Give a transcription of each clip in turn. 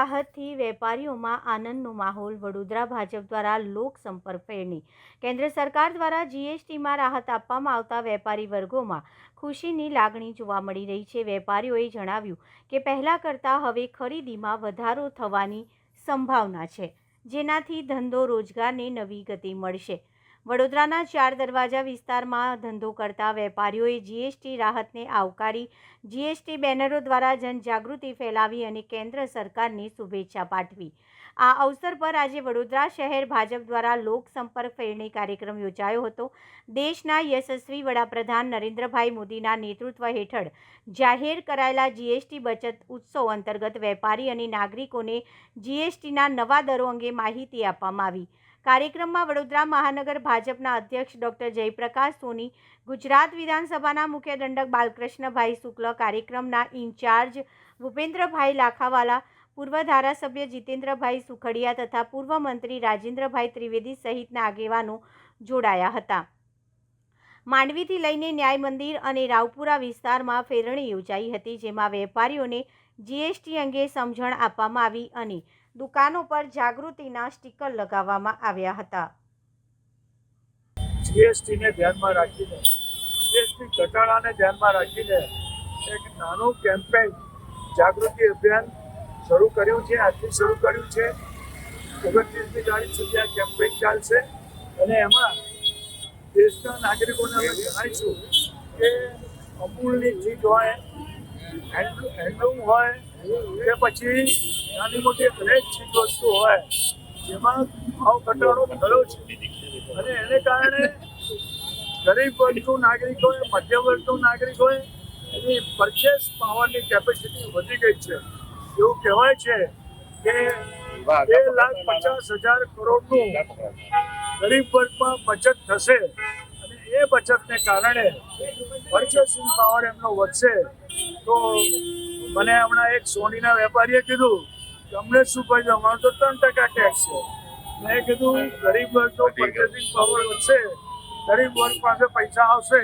રાહતથી વેપારીઓમાં આનંદનો માહોલ. વડોદરા ભાજપ દ્વારા લોક સંપર્ક ફેરણી. કેન્દ્ર સરકાર દ્વારા જીએસટીમાં રાહત આપવામાં આવતા વેપારી વર્ગોમાં ખુશીની લાગણી જોવા મળી રહી છે. વેપારીઓએ જણાવ્યું કે, પહેલાં કરતાં હવે ખરીદીમાં વધારો થવાની સંભાવના છે, જેનાથી ધંધો રોજગારને નવી ગતિ મળશે. વડોદરાના ચાર દરવાજા વિસ્તારમાં ધંધો કરતા વેપારીઓએ જીએસટી રાહતને આવકારી જીએસટી બેનરો દ્વારા જનજાગૃતિ ફેલાવી અને કેન્દ્ર સરકારને શુભેચ્છા પાઠવી. આ અવસર પર આજે વડોદરા શહેર ભાજપ દ્વારા લોકસંપર્ક ફેરણી કાર્યક્રમ યોજાયો હતો. દેશના યશસ્વી વડાપ્રધાન નરેન્દ્રભાઈ મોદીના નેતૃત્વ હેઠળ જાહેર કરાયેલા જીએસટી બચત ઉત્સવ અંતર્ગત વેપારી અને નાગરિકોને જીએસટીના નવા દરો અંગે માહિતી આપવામાં આવી. કાર્યક્રમમાં વડોદરા મહાનગર ભાજપના અધ્યક્ષ ડોક્ટર જયપ્રકાશ સોની, ગુજરાત વિધાનસભાના મુખ્ય દંડક બાલકૃષ્ણભાઈ શુક્લ, કાર્યક્રમના ઇન્ચાર્જ ભૂપેન્દ્રભાઈ લાખાવાલા, પૂર્વ ધારાસભ્ય જીતેન્દ્રભાઈ સુખડિયા તથા પૂર્વ મંત્રી રાજેન્દ્રભાઈ ત્રિવેદી સહિતના આગેવાનો જોડાયા હતા. માંડવીથી લઈને ન્યાય મંદિર અને રાવપુરા વિસ્તારમાં ફેરણી યોજાઈ હતી, જેમાં વેપારીઓને જીએસટી અંગે સમજણ આપવામાં આવી અને દુકાનો પર જાગૃતિના સ્ટીકર લગાવવામાં આવ્યા હતા. જીએસટીને ધ્યાનમાં રાખીને, જીએસટી ઘટાડાને ધ્યાનમાં રાખીને એક નાનું કેમ્પેન જાગૃતિ અભિયાન શરૂ કર્યું છે, આજથી શરૂ કર્યું છે. ઓગણત્રીસમી તારીખ સુધી આ કેમ્પેન ચાલશે અને એમાં દેશના નાગરિકોને અમે જણાવીશું કે અમૂલની ચીજ હોય હેન્ડલૂમ હોય કે પછી નાની મોટી દરેક ચીજ વસ્તુ હોય, જેમાં ભાવ ઘટાડો થયો છે. અને એને કારણે ગરીબ વર્ગનું નાગરિક હોય, મધ્યમ વર્ગનું નાગરિક હોય, એની પરચેસ પાવરની કેપેસિટી વધી ગઈ છે. એવું કહેવાય છે કે બે લાખ પચાસ હજાર કરોડનું ગરીબ વર્ગમાં બચત થશે. એ બચતને કારણે પરચેસિંગ પાવર એમનો વધશે. તો મને હમણાં એક સોનીના વેપારીએ કીધું કે અમને શું ભાઈ અમારો તો ત્રણ ટકા ટેક્સ છે. મેં કીધું ગરીબ વર્ગનો પરચેસિંગ પાવર વધશે. ગરીબ વર્ગ પાસે પૈસા આવશે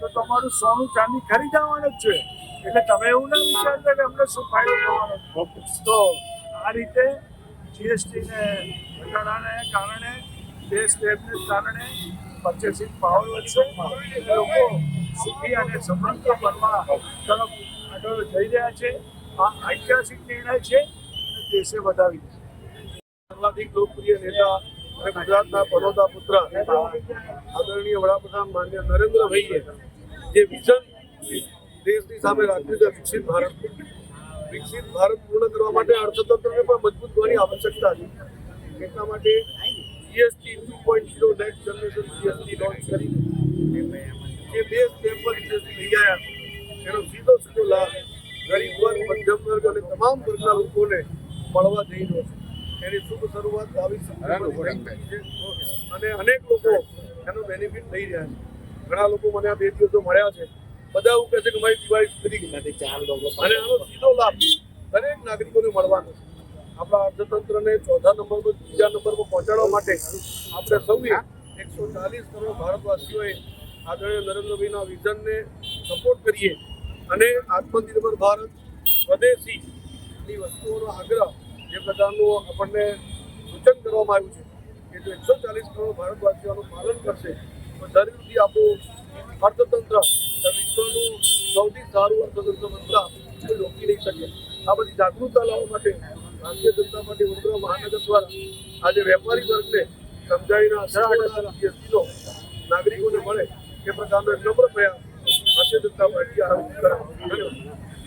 તો તમારું સોનું ચાંદી ખરીદવાનું જ છે. એટલે તમે એવું ના વિચારતા કે અમને શું ફાયદો થવાનો તો આ રીતે જીએસટીને ઘટાડાને કારણે દેશ દેશને કારણે પરચેસિંગ પાવર વધશે લોકો સુખી અને સમૃદ્ધ બનવા તરફ આગળ જઈ રહ્યા છે. આ ઐતિહાસિક નિર્ણય છે અને દેશે વધાવી સર્વાધિક લોકપ્રિય નેતા અને ગુજરાતના બરોડા પુત્ર આદરણીય વડાપ્રધાન માન્ય નરેન્દ્રભાઈએ જે વિઝન દેશની સામે રાખ્યું છે વિકસિત ભારત. વિકસિત ભારત પૂર્ણ કરવા માટે અર્થતંત્રને પણ મજબૂત કરવાની આવશ્યકતા છે. એટલા માટે GST two point zero next generation GST launch કરીને જે બે લેવલ જીએસટી લઈ આવ્યા એનો સીધો સીધો લાભ ગરીબ વર્ગ મધ્યમ વર્ગ અને તમામ વર્ગના લોકોને મળવા જઈ રહ્યો છે. એની શુભ શરૂઆત આવી છે. અને અનેક લોકો એનો બેનિફિટ લઈ રહ્યા છે. ઘણા લોકો મને આ બે દિવસો મળ્યા છે. બધા એવું કહે છે કે મારી દિવાળી સુધરી ગઈ અને આનો સીધો લાભ દરેક નાગરિકોને મળવાનો છે. આપણા અર્થતંત્રને ચોથા નંબર પર ત્રીજા નંબર પર પહોંચાડવા માટે આપણે સૌએ એકસો ચાલીસ કરોડ ભારતવાસીઓએ આદરણીય નરેન્દ્રભાઈના વિઝનને સપોર્ટ કરીએ અને આત્મનિર્ભર ભારત સ્વદેશી ની વસ્તુઓનો આગ્રહ જે પ્રકારનું આપણને સૂચન કરવામાં આવ્યું છે કે જો એકસો ચાલીસ કરોડ ભારતવાસીઓનું પાલન કરશે, તો જરૂરથી આપણું અર્થતંત્ર વિશ્વનું સૌથી સારું અર્થતંત્ર બનતા કોઈ રોકી નહીં શકે. આ બધી જાગૃતતા લાવવા માટે ભારતીય જનતા પાર્ટી વડોદરા મહાનગર દ્વારા આજે વેપારી વર્ગને સમજાવીને અસર નાગરિકોને મળે એ પ્રકારનો નમ્ર પ્રયાસ ભારતીય જનતા પાર્ટી આરંભ કરાવે ધન્યવાદ